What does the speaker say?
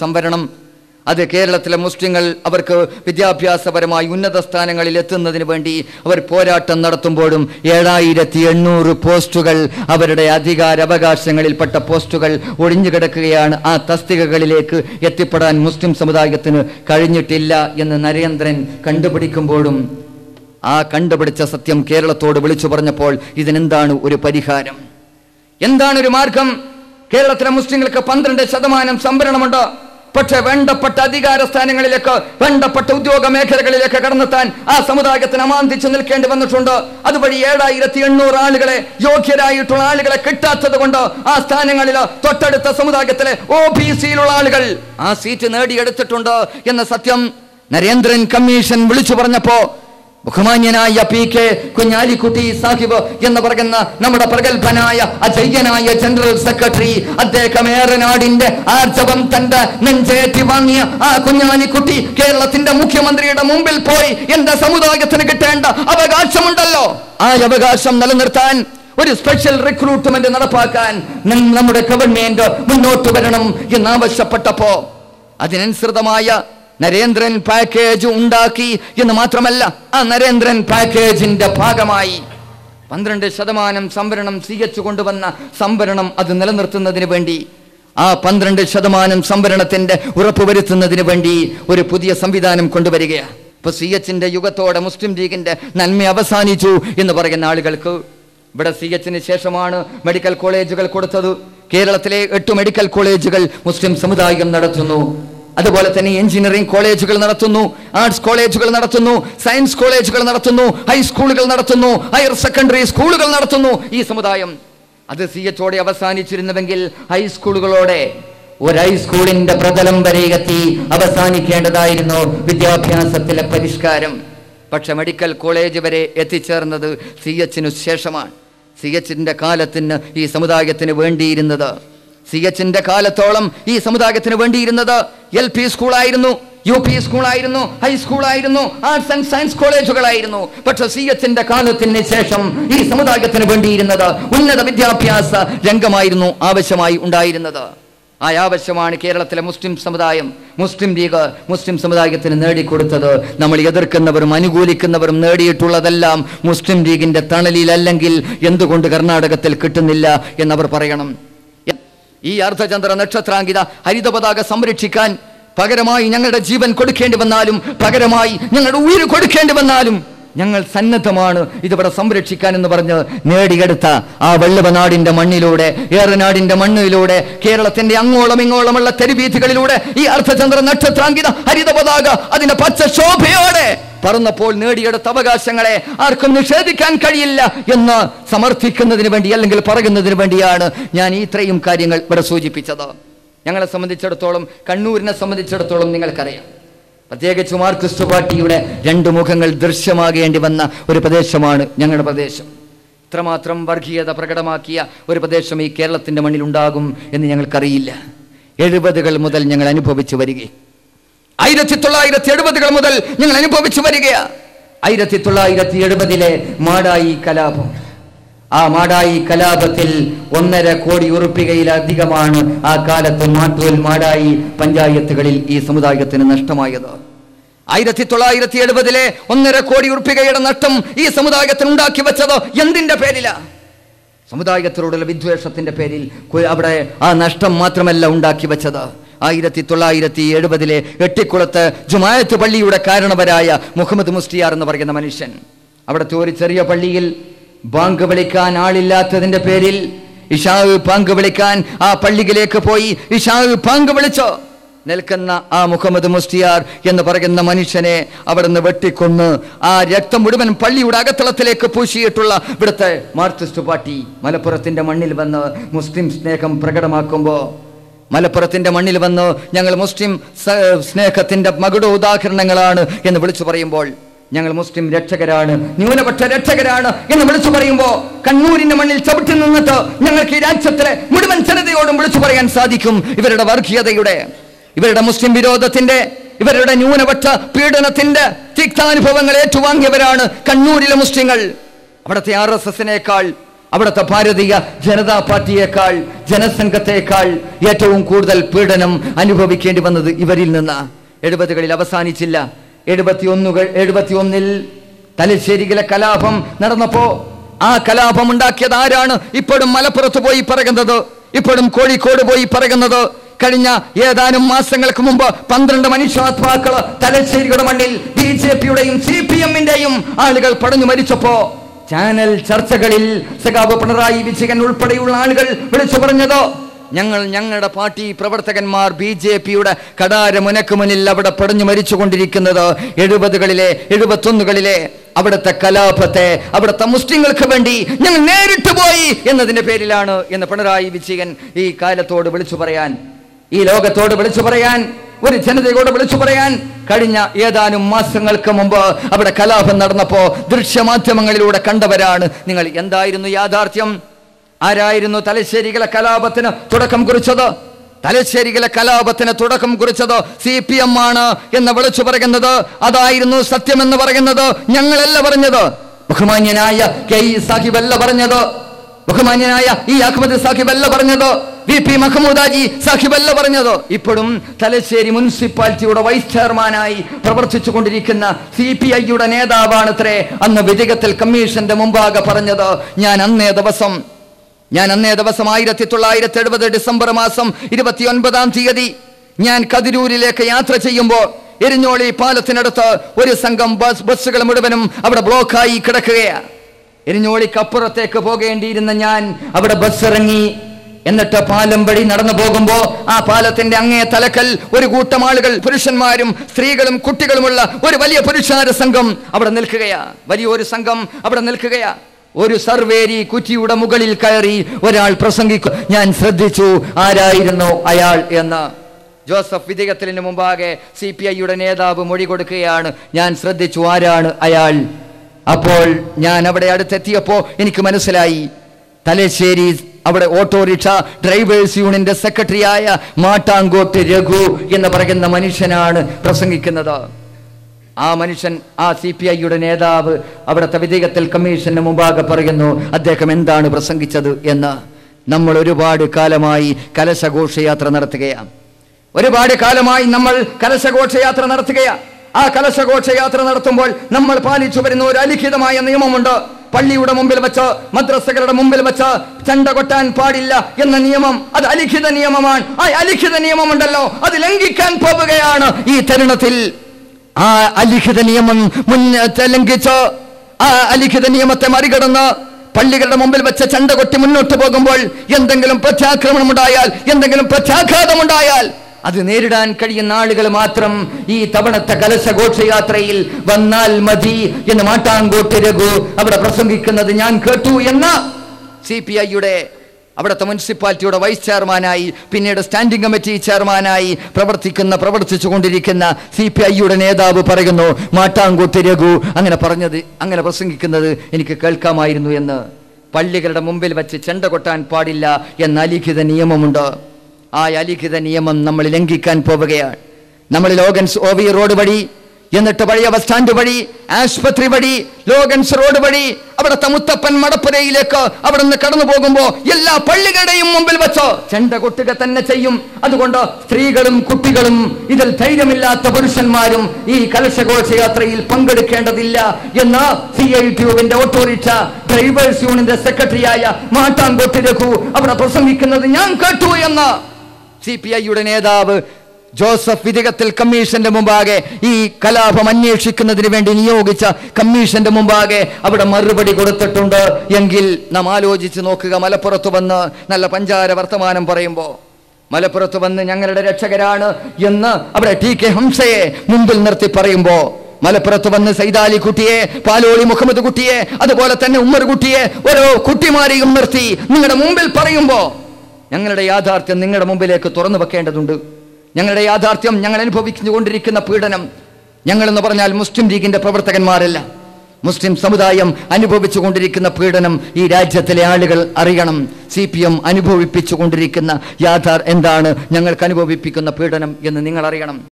സംവരണം. അത് കേരളത്തിലെ മുസ്ലിങ്ങൾ അവർക്ക് വിദ്യാഭ്യാസപരമായി ഉന്നത സ്ഥാനങ്ങളിൽ എത്തുന്നതിന് വേണ്ടി അവർ പോരാട്ടം നടത്തുമ്പോഴും ഏഴായിരത്തി എണ്ണൂറ് പോസ്റ്റുകൾ അവരുടെ അധികാരാവകാശങ്ങളിൽപ്പെട്ട പോസ്റ്റുകൾ ഒഴിഞ്ഞു കിടക്കുകയാണ്. ആ തസ്തികകളിലേക്ക് എത്തിപ്പെടാൻ മുസ്ലിം സമുദായത്തിന് കഴിഞ്ഞിട്ടില്ല എന്ന് നരേന്ദ്രൻ കണ്ടുപിടിക്കുമ്പോഴും ആ കണ്ടുപിടിച്ച സത്യം കേരളത്തോട് വിളിച്ചു പറഞ്ഞപ്പോൾ ഇതിനെന്താണ് ഒരു പരിഹാരം? എന്താണ് ഒരു മാർഗം? കേരളത്തിലെ മുസ്ലിങ്ങൾക്ക് പന്ത്രണ്ട് ശതമാനം സംവരണമുണ്ട്. പക്ഷേ വേണ്ടപ്പെട്ട അധികാര സ്ഥാനങ്ങളിലേക്ക് വേണ്ടപ്പെട്ട ഉദ്യോഗ മേഖലകളിലേക്ക് കടന്നെത്താൻ ആ സമുദായത്തിന് അമാന്തിച്ചു നിൽക്കേണ്ടി വന്നിട്ടുണ്ട്. അതുവഴി ഏഴായിരത്തി എണ്ണൂറ് ആളുകളെ യോഗ്യരായിട്ടുള്ള ആളുകളെ കിട്ടാത്തത് കൊണ്ട് ആ സ്ഥാനങ്ങളിൽ തൊട്ടടുത്ത സമുദായത്തിലെ ഒ ബി സിയിലുള്ള ആളുകൾ ആ സീറ്റ് നേടിയെടുത്തിട്ടുണ്ട് എന്ന സത്യം നരേന്ദ്രൻ കമ്മീഷൻ വിളിച്ചു പറഞ്ഞപ്പോ ബഹുമാന്യനായ പി കെ കുഞ്ഞാലിക്കുട്ടി സാഹിബ് എന്ന് പറയുന്ന നമ്മുടെ പ്രഗത്ഭനായ അജയ്യനായ ജനറൽ സെക്രട്ടറി അദ്ദേഹം ഏറനാടിന്റെ ആർജവം തന്റെ നെഞ്ചേറ്റി വാങ്ങിയ ആ കുഞ്ഞാലിക്കുട്ടി കേരളത്തിന്റെ മുഖ്യമന്ത്രിയുടെ മുമ്പിൽ പോയി എന്റെ സമുദായത്തിന് കിട്ടേണ്ട അവകാശമുണ്ടല്ലോ. ആ അവകാശം നിലനിർത്താൻ ഒരു സ്പെഷ്യൽ റിക്രൂട്ട്മെന്റ് നടപ്പാക്കാൻ നമ്മുടെ ഗവൺമെന്റ് മുന്നോട്ട് വരണം എന്നാവശ്യപ്പെട്ടപ്പോ അതിനനുസൃതമായ നരേന്ദ്രൻ പാക്കേജ് ഉണ്ടാക്കി എന്ന് മാത്രമല്ല ആ നരേന്ദ്രൻ പാക്കേജിന്റെ ഭാഗമായി പന്ത്രണ്ട് ശതമാനം സംവരണം സ്വീകരിച്ചു കൊണ്ടുവന്ന സംവരണം അത് നിലനിർത്തുന്നതിന് വേണ്ടി ആ പന്ത്രണ്ട് ശതമാനം സംവരണത്തിന്റെ ഉറപ്പുവരുത്തുന്നതിന് വേണ്ടി ഒരു പുതിയ സംവിധാനം കൊണ്ടുവരികയാണ് ഇപ്പൊ സി എച്ചിന്റെ യുഗത്തോടെ മുസ്ലിം ലീഗിന്റെ നന്മ അവസാനിച്ചു എന്ന് പറയുന്ന ആളുകൾക്ക് ഇവിടെ സി എച്ചിന് ശേഷമാണ് മെഡിക്കൽ കോളേജുകൾ കൊടുത്തത്. കേരളത്തിലെ എട്ട് മെഡിക്കൽ കോളേജുകൾ മുസ്ലിം സമുദായം നടത്തുന്നു. അതുപോലെ തന്നെ എഞ്ചിനീയറിംഗ് കോളേജുകൾ നടത്തുന്നു ആർട്സ് കോളേജുകൾ നടത്തുന്നു സയൻസ് കോളേജുകൾ നടത്തുന്നു ഹൈസ്കൂളുകൾ നടത്തുന്നു ഹയർ സെക്കൻഡറി സ്കൂളുകൾ നടത്തുന്നു. ഈ സമുദായം അത് സി എച്ചോടെ അവസാനിച്ചിരുന്നുവെങ്കിൽ ഹൈസ്കൂളുകളോടെ ഒരു ഹൈസ്കൂളിന്റെ പ്രതലം വരെ എത്തി അവസാനിക്കേണ്ടതായിരുന്നു വിദ്യാഭ്യാസത്തിലെ പരിഷ്കാരം. പക്ഷെ മെഡിക്കൽ കോളേജ് വരെ എത്തിച്ചേർന്നത് സി എച്ചിനു ശേഷമാണ്. സി എച്ചിന്റെ കാലത്തിന് ഈ സമുദായത്തിന് വേണ്ടിയിരുന്നത്. സി എച്ചിന്റെ കാലത്തോളം ഈ സമുദായത്തിന് വേണ്ടിയിരുന്നത് എൽ പി സ്കൂളായിരുന്നു യു പി സ്കൂളായിരുന്നു ഹൈസ്കൂളായിരുന്നു ആർട്സ് ആൻഡ് സയൻസ് കോളേജുകളായിരുന്നു. പക്ഷെ സി എച്ചിന്റെ കാലത്തിന് ശേഷം ഈ സമുദായത്തിന് വേണ്ടിയിരുന്നത് ഉന്നത വിദ്യാഭ്യാസ രംഗമായിരുന്നു ആവശ്യമായി ഉണ്ടായിരുന്നത്. ആ ആവശ്യമാണ് കേരളത്തിലെ മുസ്ലിം സമുദായം മുസ്ലിം ലീഗ് മുസ്ലിം സമുദായത്തിന് നേടിക്കൊടുത്തത്. നമ്മൾ എതിർക്കുന്നവരും അനുകൂലിക്കുന്നവരും നേടിയിട്ടുള്ളതെല്ലാം മുസ്ലിം ലീഗിന്റെ തണലിൽ തണലിലല്ലെങ്കിൽ എന്തുകൊണ്ട് കർണാടകത്തിൽ കിട്ടുന്നില്ല എന്നവർ പറയണം. ഈ അർദ്ധചന്ദ്ര നക്ഷത്രാങ്കിത ഹരിത പതാക സംരക്ഷിക്കാൻ പകരമായി ഞങ്ങളുടെ ജീവൻ കൊടുക്കേണ്ടി വന്നാലും പകരമായി ഞങ്ങളുടെ ഉയിര് കൊടുക്കേണ്ടി വന്നാലും ഞങ്ങൾ സന്നദ്ധമാണ്. ഇതിവിടെ സംരക്ഷിക്കാൻ എന്ന് പറഞ്ഞ് നേടിയെടുത്ത ആ വെള്ളവനാടിന്റെ മണ്ണിലൂടെ ഏറനാടിന്റെ മണ്ണിലൂടെ കേരളത്തിന്റെ അങ്ങോളം ഇങ്ങോളമുള്ള തെരുവീഥികളിലൂടെ ഈ അർദ്ധചന്ദ്ര നക്ഷത്രാങ്കിത ഹരിത പതാക അതിന്റെ പച്ച ശോഭയോടെ പറന്നപ്പോൾ നേടിയെടുത്ത അവകാശങ്ങളെ ആർക്കും നിഷേധിക്കാൻ കഴിയില്ല എന്ന് സമർത്ഥിക്കുന്നതിന് വേണ്ടി അല്ലെങ്കിൽ പറയുന്നതിന് വേണ്ടിയാണ് ഞാൻ ഇത്രയും കാര്യങ്ങൾ ഇവിടെ സൂചിപ്പിച്ചത്. ഞങ്ങളെ സംബന്ധിച്ചിടത്തോളം കണ്ണൂരിനെ സംബന്ധിച്ചിടത്തോളം നിങ്ങൾക്കറിയാം. പ്രത്യേകിച്ച് മാർ ക്രിസ്തു പാർട്ടിയുടെ രണ്ട് മുഖങ്ങൾ ദൃശ്യമാകേണ്ടി വന്ന ഒരു പ്രദേശമാണ് ഞങ്ങളുടെ പ്രദേശം. ഇത്രമാത്രം വർഗീയത പ്രകടമാക്കിയ ഒരു പ്രദേശം ഈ കേരളത്തിന്റെ മണ്ണിൽ ഉണ്ടാകും എന്ന് ഞങ്ങൾക്കറിയില്ല. എഴുപതുകൾ മുതൽ ഞങ്ങൾ അനുഭവിച്ചു വരികയും ആയിരത്തി തൊള്ളായിരത്തി എഴുപതുകൾ മുതൽ ഞങ്ങൾ അനുഭവിച്ചു വരികയാണ്. ആയിരത്തി തൊള്ളായിരത്തി എഴുപതിലെ മാടായി കലാപം. ആ മാടായി കലാപത്തിൽ ഒന്നര കോടി ഉറുപ്പികയിലധികമാണ് ആ കാലത്ത് മാട്ടൂൽ മാടായി പഞ്ചായത്തുകളിൽ ഈ സമുദായത്തിന് നഷ്ടമായത്. ആയിരത്തി തൊള്ളായിരത്തി എഴുപതിലെ ഒന്നര കോടി ഉറുപ്പികയുടെ നഷ്ടം ഈ സമുദായത്തിന് ഉണ്ടാക്കി വെച്ചത് എന്തിന്റെ പേരിലാ? സമുദായത്തിനോടുള്ള വിദ്വേഷത്തിന്റെ പേരിൽ അവിടെ ആ നഷ്ടം മാത്രമല്ല ഉണ്ടാക്കി വെച്ചത്. ആയിരത്തി തൊള്ളായിരത്തി എഴുപതിലെ എട്ടിക്കുളത്ത് ജുമായത്ത് പള്ളിയുടെ കാരണവരായ മുഹമ്മദ് മുസ്ലിയാർ എന്ന് പറയുന്ന മനുഷ്യൻ. അവിടുത്തെ ഒരു ചെറിയ പള്ളിയിൽ ബാങ്ക് വിളിക്കാൻ ആളില്ലാത്തതിന്റെ പേരിൽ ഇഷാവ് പങ്ക് വിളിക്കാൻ ആ പള്ളിയിലേക്ക് പോയി ഇഷാവ് പങ്ക് വിളിച്ചോ? നിൽക്കുന്ന ആ മുഹമ്മദ് മുസ്തിയാർ എന്ന് പറയുന്ന മനുഷ്യനെ അവിടുന്ന് വെട്ടിക്കൊന്ന് ആ രക്തം മുഴുവൻ പള്ളിയുടെ അകത്തളത്തിലേക്ക് പൂശിയിട്ടുള്ള ഇവിടുത്തെ മാർക്സിസ്റ്റ് പാർട്ടി മലപ്പുറത്തിന്റെ മണ്ണിൽ വന്ന് മുസ്ലിം സ്നേഹം പ്രകടമാക്കുമ്പോൾ മലപ്പുറത്തിന്റെ മണ്ണിൽ വന്ന് ഞങ്ങൾ മുസ്ലിം സ്നേഹത്തിന്റെ മകുട ഉദാഹരണങ്ങളാണ് എന്ന് വിളിച്ചു പറയുമ്പോൾ ഞങ്ങൾ മുസ്ലിം രക്ഷകരാണ്. ന്യൂനപക്ഷ രക്ഷകരാണ് എന്ന് വിളിച്ചു പറയുമ്പോൾ കണ്ണൂരിന്റെ മണ്ണിൽ ചവിട്ടി നിന്നിട്ട് ഞങ്ങൾക്ക് ഈ രാജ്യത്തിലെ മുഴുവൻ ജനതയോടും വിളിച്ചു പറയാൻ സാധിക്കും. ഇവരുടെ വർഗീയതയുടെ ഇവരുടെ മുസ്ലിം വിരോധത്തിന്റെ ഇവരുടെ ന്യൂനപക്ഷ പീഡനത്തിന്റെ തിക്താനുഭവങ്ങൾ ഏറ്റുവാങ്ങിയവരാണ് കണ്ണൂരിലെ മുസ്ലിങ്ങൾ. അവിടുത്തെ ആർ എസ് എസിനേക്കാൾ അവിടുത്തെ ഭാരതീയ ജനതാ പാർട്ടിയേക്കാൾ ജനസംഘത്തേക്കാൾ ഏറ്റവും കൂടുതൽ പീഡനം അനുഭവിക്കേണ്ടി വന്നത് ഇവരിൽ നിന്ന്. എഴുപതുകളിൽ അവസാനിച്ചില്ല. എഴുപത്തിയൊന്നുകൾ എഴുപത്തിയൊന്നിൽ തലശ്ശേരിയിലെ കലാപം നടന്നപ്പോ ആ കലാപം ഉണ്ടാക്കിയത് ആരാണ്? ഇപ്പോഴും മലപ്പുറത്ത് പോയി പറയുന്നത് ഇപ്പോഴും കോഴിക്കോട് പോയി പറയുന്നത് കഴിഞ്ഞ ഏതാനും മാസങ്ങൾക്ക് മുമ്പ് പന്ത്രണ്ട് മനുഷ്യാത്മാക്കൾ തലശ്ശേരിയുടെ മണ്ണിൽ ബി ജെ പിയുടെയും സി പി എമ്മിന്റെയും ആളുകൾ പടഞ്ഞു മരിച്ചപ്പോ ചാനൽ ചർച്ചകളിൽ സഖാബ് പിണറായി വിജയൻ ഉൾപ്പെടെയുള്ള ആളുകൾ വിളിച്ചു പറഞ്ഞത് ഞങ്ങൾ ഞങ്ങളുടെ പാർട്ടി പ്രവർത്തകന്മാർ ബി ജെ പിയുടെ കടാര മുനക്ക് മുന്നിൽ അവിടെ പടഞ്ഞു മരിച്ചുകൊണ്ടിരിക്കുന്നത്. എഴുപതുകളിലെ എഴുപത്തൊന്നുകളിലെ അവിടുത്തെ കലാപത്തെ അവിടുത്തെ മുസ്ലിങ്ങൾക്ക് വേണ്ടി ഞങ്ങൾ നേരിട്ട് പോയി എന്നതിന്റെ പേരിലാണ് എന്ന് പിണറായി വിജയൻ ഈ കാലത്തോട് വിളിച്ചു പറയാൻ ഈ ലോകത്തോട് വിളിച്ചു പറയാൻ ഒരു ജനതയോട് വിളിച്ചു പറയാൻ കഴിഞ്ഞ ഏതാനും മാസങ്ങൾക്ക് മുമ്പ് അവിടെ കലാപം നടന്നപ്പോ ദൃശ്യമാധ്യമങ്ങളിലൂടെ കണ്ടവരാണ്. നിങ്ങൾ എന്തായിരുന്നു യാഥാർത്ഥ്യം? ആരായിരുന്നു തലശ്ശേരികളെ കലാപത്തിന് തുടക്കം കുറിച്ചത്? തലശ്ശേരികളെ കലാപത്തിന് തുടക്കം കുറിച്ചത് സി പി എം ആണ് എന്ന് വിളിച്ചു പറയുന്നത്. അതായിരുന്നു സത്യമെന്ന് പറയുന്നത്. ഞങ്ങളല്ല പറഞ്ഞത്. ബഹുമാന്യനായ കെ ഇ സാഹിബ് അല്ല പറഞ്ഞത്. ബഹുമാന്യനായ ഈ അഹമ്മദ് സാഹിബ് അല്ല പറഞ്ഞത്. വി പി സാഹിബ് അല്ല പറഞ്ഞത്. ഇപ്പോഴും തലശ്ശേരി മുനിസിപ്പാലിറ്റിയുടെ വൈസ് ചെയർമാനായി പ്രവർത്തിച്ചു കൊണ്ടിരിക്കുന്ന സി പി ഐയുടെ നേതാവാണത്രേ അന്ന് വിധികത്തിൽ കമ്മീഷന്റെ മുമ്പാകെ പറഞ്ഞത് ഞാൻ അന്നേ ദിവസം ഞാൻ അന്നേ ദിവസം ആയിരത്തി തൊള്ളായിരത്തി എഴുപത് ഡിസംബർ മാസം ഇരുപത്തിയൊൻപതാം തീയതി ഞാൻ കതിരൂരിലേക്ക് യാത്ര ചെയ്യുമ്പോൾ എരിഞ്ഞോളി പാലത്തിനടുത്ത് ഒരു സംഘം ബസ് ബസ്സുകൾ മുഴുവനും അവിടെ ബ്ലോക്കായി കിടക്കുകയാണ്. എരിഞ്ഞോളിക്കപ്പുറത്തേക്ക് പോകേണ്ടിയിരുന്ന ഞാൻ അവിടെ ബസ് ഇറങ്ങി എന്നിട്ട് പാലം വഴി നടന്നു പോകുമ്പോ ആ പാലത്തിന്റെ അങ്ങേ തലക്കൽ ഒരു കൂട്ടം ആളുകൾ പുരുഷന്മാരും സ്ത്രീകളും കുട്ടികളുമുള്ള ഒരു വലിയ പുരുഷാര സംഘം അവിടെ നിൽക്കുകയാ വലിയൊരു സംഘം അവിടെ നിൽക്കുകയാ ഒരു സർവേരി കുറ്റിയുടെ മുകളിൽ കയറി ഒരാൾ പ്രസംഗിക്കും ഞാൻ ശ്രദ്ധിച്ചു ആരായിരുന്നു അയാൾ എന്ന്. ജോസഫ് വിധേയത്തിന് മുമ്പാകെ സി പി ഐയുടെ നേതാവ് മൊഴി കൊടുക്കുകയാണ് ഞാൻ ശ്രദ്ധിച്ചു ആരാണ് അയാൾ. അപ്പോൾ ഞാൻ അവിടെ അടുത്തെത്തിയപ്പോ എനിക്ക് മനസ്സിലായി തലശ്ശേരി അവിടെ ഓട്ടോറിക്ഷ ഡ്രൈവേഴ്സ് യൂണിയന്റെ സെക്രട്ടറിയായ മാട്ടാങ്കോട്ട് രഘു എന്ന് പറയുന്ന മനുഷ്യനാണ് പ്രസംഗിക്കുന്നത്. ആ മനുഷ്യൻ ആ സി പി ഐയുടെ നേതാവ് അവിടുത്തെ വിധേയത്തിൽ കമ്മീഷന് മുമ്പാകെ പറയുന്നു അദ്ദേഹം എന്താണ് പ്രസംഗിച്ചത് എന്ന് നമ്മൾ ഒരുപാട് കാലമായി കലശഘോഷയാത്ര നടത്തുകയാണ്. ഒരുപാട് കാലമായി നമ്മൾ കലശഘോഷയാത്ര നടത്തുകയാണ്. ആ കലശഘോഷയാത്ര നടത്തുമ്പോൾ നമ്മൾ പാലിച്ചു വരുന്ന ഒരു അലിഖിതമായ നിയമമുണ്ട്. പള്ളിയുടെ മുമ്പിൽ വെച്ച് മദ്രസകളുടെ മുമ്പിൽ വെച്ച് ചണ്ട കൊട്ടാൻ പാടില്ല എന്ന നിയമം. അത് അലിഖിത നിയമമാണ്. ആ അലിഖിത നിയമമുണ്ടല്ലോ. അത് ലംഘിക്കാൻ പോവുകയാണ് ഈ തരുണത്തിൽ. ആ അലിഖിത നിയമം മുൻ ലംഘിച്ച് ആ അലിഖിത നിയമത്തെ മറികടന്ന് പള്ളികളുടെ മുമ്പിൽ വെച്ച ചണ്ട കൊട്ടി മുന്നോട്ട് പോകുമ്പോൾ എന്തെങ്കിലും പ്രത്യാക്രമണം ഉണ്ടായാൽ എന്തെങ്കിലും പ്രത്യാഘാതം ഉണ്ടായാൽ അത് നേരിടാൻ കഴിയുന്ന ആളുകൾ മാത്രം ഈ തവണത്തെ കലശഘോഷയാത്രയിൽ വന്നാൽ മതി എന്ന് മാട്ടാങ്കോട്ട് രഘു അവിടെ പ്രസംഗിക്കുന്നത് ഞാൻ കേട്ടു എന്ന സി പി ഐയുടെ അവിടുത്തെ മുനിസിപ്പാലിറ്റിയുടെ വൈസ് ചെയർമാനായി പിന്നീട് സ്റ്റാൻഡിംഗ് കമ്മിറ്റി ചെയർമാനായി പ്രവർത്തിക്കുന്ന പ്രവർത്തിച്ചു കൊണ്ടിരിക്കുന്ന സി പി ഐയുടെ നേതാവ് പറയുന്നു മാട്ടാങ്കോട്ട് രഘു അങ്ങനെ പറഞ്ഞത് അങ്ങനെ പ്രസംഗിക്കുന്നത് എനിക്ക് കേൾക്കാമായിരുന്നു എന്ന്. പള്ളികളുടെ മുമ്പിൽ വെച്ച് ചെണ്ട കൊട്ടാൻ പാടില്ല എന്ന അലിഖിത നിയമമുണ്ട്. ആ അലിഖിത നിയമം നമ്മൾ ലംഘിക്കാൻ പോവുകയാണ്. നമ്മൾ ലോഗൻസ് ഓവി റോഡ് വഴി എന്നിട്ട് പഴയ ബസ് സ്റ്റാൻഡ് വഴി ആശുപത്രി വഴി ലോഗൻസ് റോഡ് വഴി അവിടുത്തെ മുത്തപ്പൻ മടപ്പുരയിലേക്ക് അവിടെ നിന്ന് കടന്നു പോകുമ്പോ എല്ലാ പള്ളികളുടെയും മുമ്പിൽ വെച്ചോ ചെണ്ട കൊട്ടുക തന്നെ ചെയ്യും. അതുകൊണ്ട് സ്ത്രീകളും കുട്ടികളും ഇതിൽ ധൈര്യമില്ലാത്ത പുരുഷന്മാരും ഈ കലശഘോഷയാത്രയിൽ പങ്കെടുക്കേണ്ടതില്ല എന്ന് സി ഐ ട്യൂബിന്റെ ഓട്ടോറിക്ഷ ഡ്രൈവേഴ്സ് യൂണിയന്റെ സെക്രട്ടറിയായ മാട്ടാങ്കോട്ട് രഘു അവിടെ പ്രസംഗിക്കുന്നത് ഞാൻ കേട്ടു എന്ന് സി പി ഐയുടെ നേതാവ് ജോസഫ് വിധികത്തിൽ കമ്മീഷന്റെ മുമ്പാകെ ഈ കലാപം അന്വേഷിക്കുന്നതിന് വേണ്ടി നിയോഗിച്ച കമ്മീഷന്റെ മുമ്പാകെ അവിടെ മറുപടി കൊടുത്തിട്ടുണ്ട്. എങ്കിൽ നാം ആലോചിച്ച് നോക്കുക. മലപ്പുറത്ത് വന്ന് നല്ല പഞ്ചാര വർത്തമാനം പറയുമ്പോൾ മലപ്പുറത്ത് വന്ന് ഞങ്ങളുടെ രക്ഷകരാണ് എന്ന് അവിടെ ടി കെ ഹംസയെ മുമ്പിൽ നിർത്തി പറയുമ്പോൾ മലപ്പുറത്ത് വന്ന് സൈതാലി കുട്ടിയെ പാലോളി മുഹമ്മദ് കുട്ടിയെ അതുപോലെ തന്നെ ഉമ്മർ കുട്ടിയെ ഓരോ കുട്ടിമാരെയും നിർത്തി നിങ്ങളുടെ മുമ്പിൽ പറയുമ്പോൾ ഞങ്ങളുടെ യാഥാർത്ഥ്യം നിങ്ങളുടെ മുമ്പിലേക്ക് തുറന്നു വെക്കേണ്ടതുണ്ട്. ഞങ്ങളുടെ യാഥാർത്ഥ്യം ഞങ്ങൾ അനുഭവിച്ചുകൊണ്ടിരിക്കുന്ന പീഡനം ഞങ്ങളെന്ന് പറഞ്ഞാൽ മുസ്ലിം ലീഗിന്റെ പ്രവർത്തകന്മാരല്ല. മുസ്ലിം സമുദായം അനുഭവിച്ചുകൊണ്ടിരിക്കുന്ന പീഡനം ഈ രാജ്യത്തിലെ ആളുകൾ അറിയണം. സി പി എം അനുഭവിപ്പിച്ചുകൊണ്ടിരിക്കുന്ന യാഥാർ എന്താണ്? ഞങ്ങൾക്ക് അനുഭവിപ്പിക്കുന്ന പീഡനം എന്ന് നിങ്ങൾ അറിയണം.